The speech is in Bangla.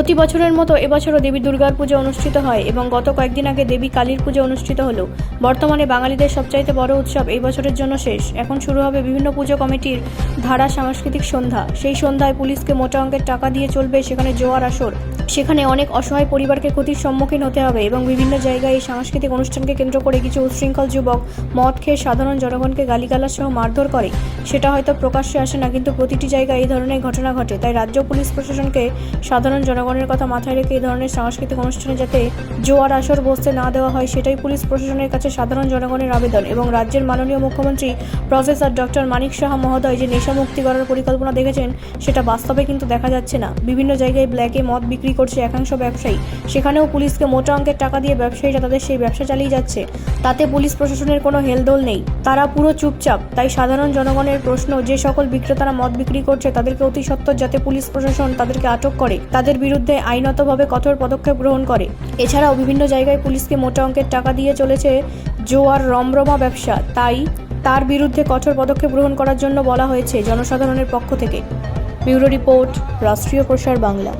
প্রতি বছরের মতো এবছরও দেবী দুর্গার পুজো অনুষ্ঠিত হয় এবং গত কয়েকদিন আগে দেবী কালীর পুজো অনুষ্ঠিত হলো। বর্তমানে বাঙালিদের সবচাইতে বড় উৎসব এই বছরের জন্য শেষ। এখন শুরু হবে বিভিন্ন পুজো কমিটির ধারা সাংস্কৃতিক সন্ধ্যা। সেই সন্ধ্যায় পুলিশকে মোটা অঙ্কের টাকা দিয়ে চলবে সেখানে জোয়ার আসর। সেখানে অনেক অসহায় পরিবারকে ক্ষতির সম্মুখীন হতে হবে এবং বিভিন্ন জায়গায় এই সাংস্কৃতিক অনুষ্ঠানকে কেন্দ্র করে কিছু উচ্ছৃঙ্খল যুবক মদ খেয়ে সাধারণ জনগণকে গালিগালাজ সহ মারধর করে। সেটা হয়তো প্রকাশ্যে আসে না, কিন্তু প্রতিটি জায়গায় এই ধরনের ঘটনা ঘটে। তাই রাজ্য পুলিশ প্রশাসনকে সাধারণ জনগণের কথা মাথায় রেখে এই ধরনের সাংস্কৃতিক অনুষ্ঠানে যাতে জোয়ার আসর বসতে না দেওয়া হয়, সেটাই পুলিশ প্রশাসনের কাছে সাধারণ জনগণের আবেদন। এবং রাজ্যের মাননীয় মুখ্যমন্ত্রী প্রফেসর ডক্টর মানিক সাহা মহোদয় যে নেশামুক্তি করার পরিকল্পনা দেখেছেন, সেটা বাস্তবে কিন্তু দেখা যাচ্ছে না। বিভিন্ন জায়গায় ব্ল্যাকে মদ বিক্রি করছে একাংশ ব্যবসায়ী। সেখানেও পুলিশকে মোটা অঙ্কের টাকা দিয়ে ব্যবসায়ীরা তাদের সেই ব্যবসা চালিয়ে যাচ্ছে। তাতে পুলিশ প্রশাসনের কোনো হেলদোল নেই। তারা পুরো চুপচাপ। তাই সাধারণ জনগণের প্রশ্ন, যে সকল বিক্রেতারা মদ বিক্রি করছে, তাদেরকে অতি সত্বর যাতে পুলিশ প্রশাসন তাদেরকে আটক করে, তাদের বিরুদ্ধে আইনতভাবে কঠোর পদক্ষেপ গ্রহণ করে। এছাড়াও বিভিন্ন জায়গায় পুলিশকে মোটা অঙ্কের টাকা দিয়ে চলেছে জোয়ার রমরমা ব্যবসা। তাই তার বিরুদ্ধে কঠোর পদক্ষেপ গ্রহণ করার জন্য বলা হয়েছে জনসাধারণের পক্ষ থেকে। ব্যুরো রিপোর্ট, রাষ্ট্রীয় প্রসার বাংলা।